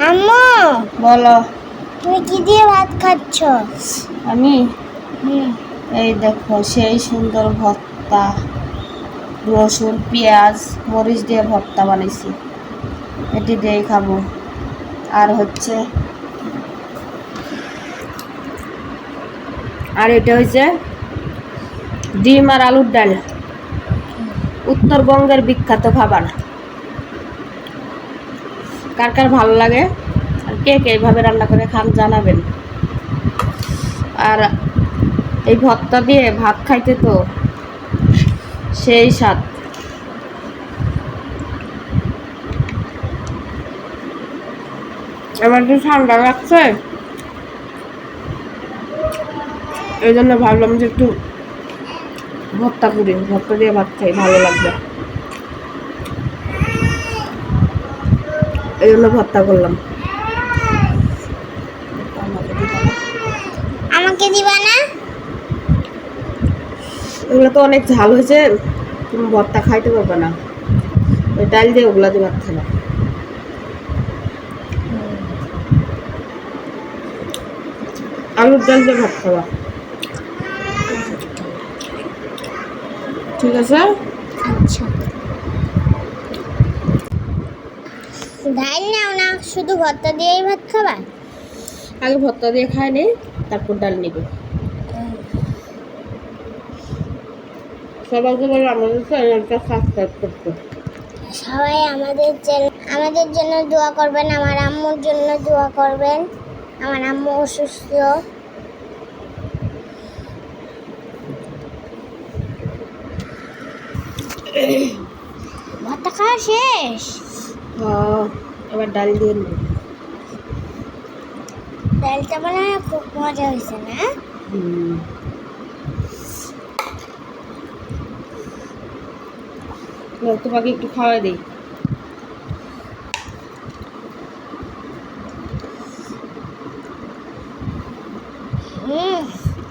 আম্মু! বলো। তুমি কি দিয়ে ভাত খাচ্ছ? আমি? এই দেখো সেই সুন্দর ভর্তা। রসুন পেঁয়াজ মরিচ দিয়ে ভর্তা বানাইছি এটি দিয়েই খাব। আর হচ্ছে আর এটা হচ্ছে ডিম আর আলুর ডাল। উত্তরবঙ্গের বিখ্যাত খাবার। কার কার ভালো লাগে? আর কে কে এইভাবে রান্না করে খান জানাবেন। আর এই ভর্তা দিয়ে ভাত খাইতে তো সেই স্বাদ। এবার একটু ঠান্ডা লাগছে। এই জন্য ভাবলাম যে একটু ভর্তা করি, ভর্তা দিয়ে ভাত খাই, ভালো লাগবে। এই জন্য ভর্তা করলাম। আমাকে দিবা না? এগুলো তো অনেক ঝাল হয়েছে তুমি ভর্তা খাইতে পারবে না। ওই ডাল দিয়ে ওগুলো দিয়ে ভাত খাবা। আলুর ডাল দিয়ে ভাত খাবা। ঠিক আছে? আচ্ছা। ডাল নাও না শুধু ভর্তা দিয়েই ভাত খাবা? আগে ভর্তা দিয়ে খাই নি তারপর ডাল নিবে। সবাইকে বলে আমাদের চ্যানেলটা সাবস্ক্রাইব করতে। সবাই আমাদের চ্যানেল আমাদের জন্য দোয়া করবেন আমার আম্মুর জন্য দোয়া করবেন। আমার আম্মু অসুস্থ। ভাতটা খাওয়া শেষ? এবার ডাল দিয়ে নেবে। ডালটা মনে খুব মজা হয়েছে না? হুম। তোমাকে একটু খাওয়াই দিই।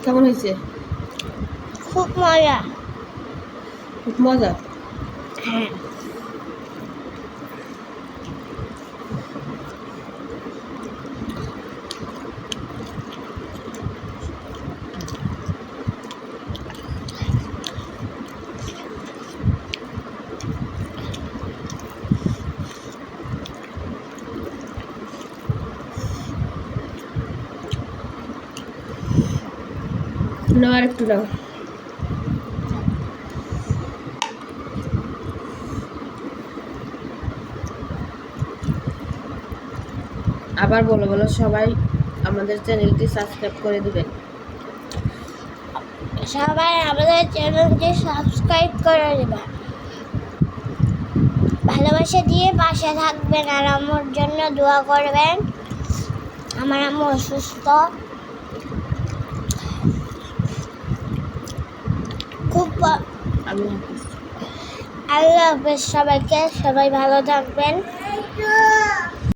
কেমন হয়েছে? খুব মজা। খুব মজা? হ্যাঁ। নাও আর একটু নাও। আবার বলো বলো, সবাই আমাদের চ্যানেলটি সাবস্ক্রাইব করে দিবেন। সবাই আমাদের চ্যানেলটি সাবস্ক্রাইব করে দেবেন ভালোবাসা দিয়ে পাশে থাকবেন আর আমার জন্য দোয়া করবেন। আমার আম্মু অসুস্থ খুব প- আল্লাহ হাফিজ আল্লাহ হাফেজ। সবাইকে সবাই ভালো থাকবেন।